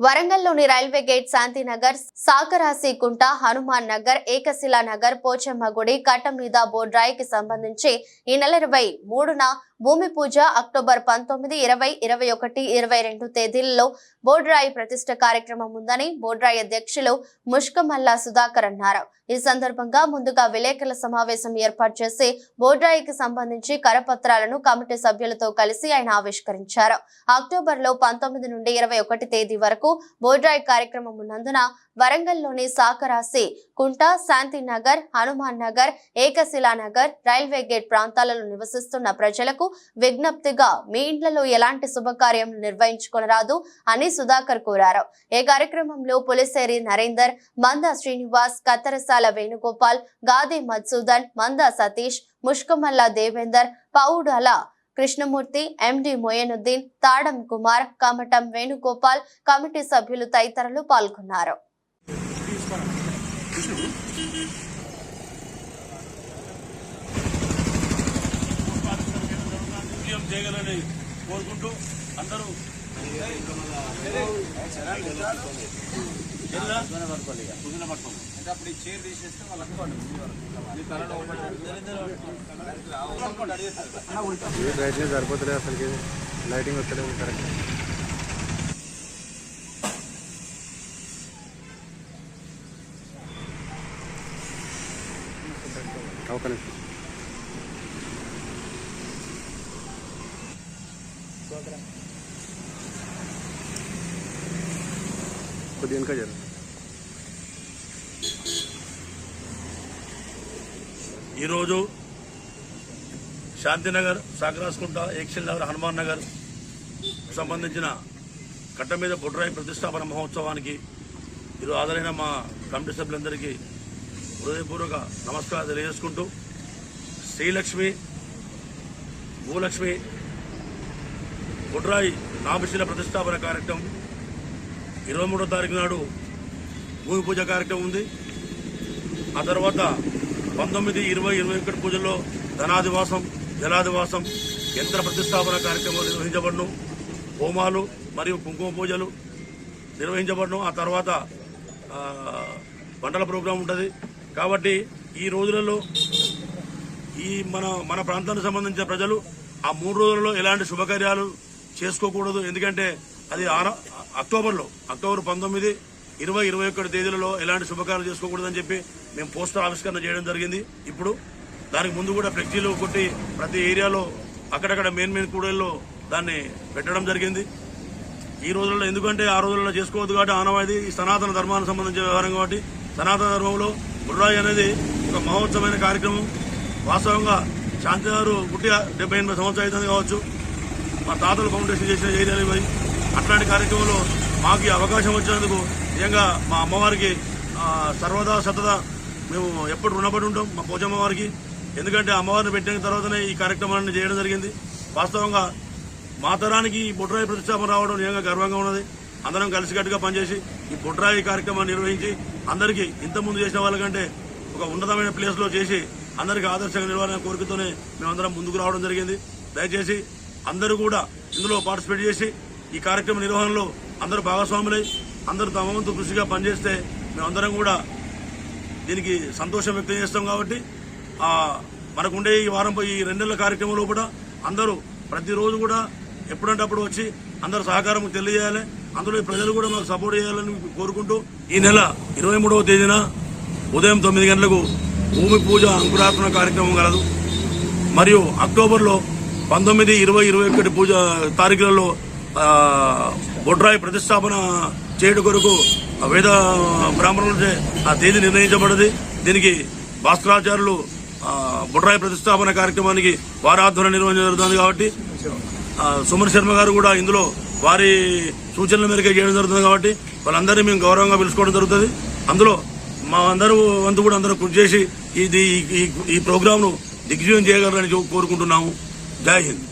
వరంగల్లోని railway gate Shantinagar Sakarasi Kunta Hanuman Nagar Ekashila Nagar Pochamma గుడి కట్ట మీద బోడ్రాయికి సంబంధించి ఈ నెల ఇరవై మూడున భూమి పూజ అక్టోబర్ పంతొమ్మిది ఇరవై ఇరవై ఒకటి ఇరవై రెండు తేదీలలో బోడ్రాయి ప్రతిష్ట కార్యక్రమం ఉందని బోడ్రాయి అధ్యక్షులు ముష్కమల్లా సుధాకర్ అన్నారు. ఈ సందర్భంగా ముందుగా విలేకరుల సమావేశం ఏర్పాటు చేసి బోడ్రాయికి సంబంధించి కరపత్రాలను కమిటీ సభ్యులతో కలిసి ఆయన ఆవిష్కరించారు. అక్టోబర్లో పంతొమ్మిది నుండి ఇరవై ఒకటి తేదీ వరకు బోడ్రాయి కార్యక్రమం ఉన్నందున వరంగల్లోని సాకరాసి కుంట శాంతినగర్ హనుమాన్ నగర్ ఏకశిలా నగర్ రైల్వే గేట్ ప్రాంతాలలో నివసిస్తున్న ప్రజలకు విజ్ఞప్తిగా మీ ఇంట్లో ఎలాంటి శుభకార్యం నిర్వహించుకొనరాదు అని సుధాకర్ కోరారు. ఈ కార్యక్రమంలో పులిసేరి నరేందర్ మంద శ్రీనివాస్ కత్తరసాల వేణుగోపాల్ గాది మధుసూదన్ మంద సతీష్ ముష్కమల్ల దేవేందర్ పౌడాల కృష్ణమూర్తి ఎండి మొయనుద్దీన్ తాడం కుమార్ కమటం వేణుగోపాల్ కమిటీ సభ్యులు తదితరులు పాల్గొన్నారు. విజయం చేయగలని కోరుకుంటూ అందరూ అంటే అప్పుడు చైర్ తీసేస్తే వాళ్ళు సరిపోతలేదు లైటింగ్ వచ్చలేదు కరెక్ట్ ఒక కొద్దిగా వెనక జరు ఈరోజు శాంతినగర్ సాగరాసుకుంట ఏక్షల్ నగర్ హనుమాన్ నగర్ సంబంధించిన కట్ట మీద బుడ్రాయి ప్రతిష్టాపన మహోత్సవానికి ఈరోజు హాజరైన మా కమిటీ సభ్యులందరికీ హృదయపూర్వక నమస్కారం తెలియజేసుకుంటూ శ్రీలక్ష్మి భూలక్ష్మి బుడ్రాయి నామశిల ప్రతిష్టాపన కార్యక్రమం ఇరవై మూడో తారీఖు నాడు భూమి పూజ కార్యక్రమం ఉంది. ఆ తర్వాత పంతొమ్మిది ఇరవై ఇరవై ఒకటి పూజల్లో ధనాదివాసం జలాదివాసం యంత్ర ప్రతిష్టాపన కార్యక్రమాలు నిర్వహించబడను. హోమాలు మరియు కుంకుమ పూజలు నిర్వహించబడను. ఆ తర్వాత పంటల వంటల ప్రోగ్రాం ఉంటుంది. కాబట్టి ఈ రోజులలో ఈ మన మన ప్రాంతానికి సంబంధించిన ప్రజలు ఆ మూడు రోజులలో ఎలాంటి శుభకార్యాలు చేసుకోకూడదు. ఎందుకంటే అది ఆన- అక్టోబర్లో అక్టోబర్ పంతొమ్మిది ఇరవై ఇరవై ఒకటి తేదీలలో ఎలాంటి శుభకార్యాలు చేసుకోకూడదని చెప్పి మేము పోస్టర్ ఆవిష్కరణ చేయడం జరిగింది. ఇప్పుడు దానికి ముందు కూడా ఫ్లెక్సీలు కొట్టి ప్రతి ఏరియాలో అక్కడక్కడ మెయిన్ మెయిన్ కూడల్లో దాన్ని పెట్టడం జరిగింది. ఈ రోజుల్లో ఎందుకంటే ఆ రోజుల్లో చేసుకోవద్దు కాబట్టి ఆనవాయితీ ఈ సనాతన ధర్మానికి సంబంధించిన వ్యవహారం కాబట్టి సనాతన ధర్మంలో గుర్రాయి అనేది ఒక మహోత్సవమైన కార్యక్రమం. వాస్తవంగా శాంతి గారు పుట్టిగా డెబ్బై ఎనిమిది సంవత్సరాలు అవుతుంది కావచ్చు. మా తాతలు ఫౌండేషన్ చేసిన ఏరియాలు ఇవి. అట్లాంటి కార్యక్రమంలో మాకు ఈ అవకాశం వచ్చినందుకు నిజంగా మా అమ్మవారికి సర్వదా సతదా మేము ఎప్పుడు రుణపడి ఉంటాం మా పోచమ్మ వారికి ఎందుకంటే అమ్మవారిని పెట్టిన తర్వాతనే ఈ కార్యక్రమాన్ని చేయడం జరిగింది. వాస్తవంగా మా తరానికి ఈ బొడ్రాయి ప్రతిష్టాపన రావడం నిజంగా గర్వంగా ఉన్నది. అందరం కలిసికట్టుగా పనిచేసి ఈ బొడ్రాయి కార్యక్రమాన్ని నిర్వహించి అందరికీ ఇంతకుముందు చేసిన వాళ్ళకంటే ఒక ఉన్నతమైన ప్లేస్లో చేసి అందరికీ ఆదర్శంగా నిలవాలనే కోరికతోనే మేమందరం ముందుకు రావడం జరిగింది. దయచేసి అందరూ కూడా ఇందులో పార్టిసిపేట్ చేసి ఈ కార్యక్రమ నిర్వహణలో అందరూ భాగస్వాములై అందరూ తమ వంతు కృషిగా పనిచేస్తే మేమందరం కూడా దీనికి సంతోషం వ్యక్తం చేస్తాం కాబట్టి మనకుండే ఈ వారం ఈ రెండు నెలల కార్యక్రమంలో కూడా అందరూ ప్రతిరోజు కూడా ఎప్పుడంటే అప్పుడు వచ్చి అందరూ సహకారం తెలియజేయాలి. అందులో ప్రజలు కూడా మాకు సపోర్ట్ చేయాలని కోరుకుంటూ ఈ నెల ఇరవై మూడవ తేదీన ఉదయం తొమ్మిది గంటలకు భూమి పూజ అంకురార్పణ కార్యక్రమం కలదు. మరియు అక్టోబర్లో పంతొమ్మిది ఇరవై ఇరవై ఒకటి పూజ తారీఖులలో బొడ్రాయి ప్రతిష్టాపన చేయడం కొరకు వేద బ్రాహ్మణులచే ఆ తేదీ నిర్ణయించబడింది దీనికి భాస్కరాచార్యులు ఆ, బొడ్రాయి ప్రతిష్టాపన కార్యక్రమానికి వారి ఆధ్వర్యం నిర్వహించడం జరుగుతుంది కాబట్టి సుమన్ శర్మ గారు కూడా ఇందులో వారి సూచనల మేరకు చేయడం జరుగుతుంది కాబట్టి వాళ్ళందరినీ మేము గౌరవంగా పిలుచుకోవడం జరుగుతుంది. అందులో మా అందరూ వంతు కూడా అందరూ కృషి చేసి ఇది ఈ- ఈ దిగ్విజయం చేయగలరని కోరుకుంటున్నాము. జై హింద్.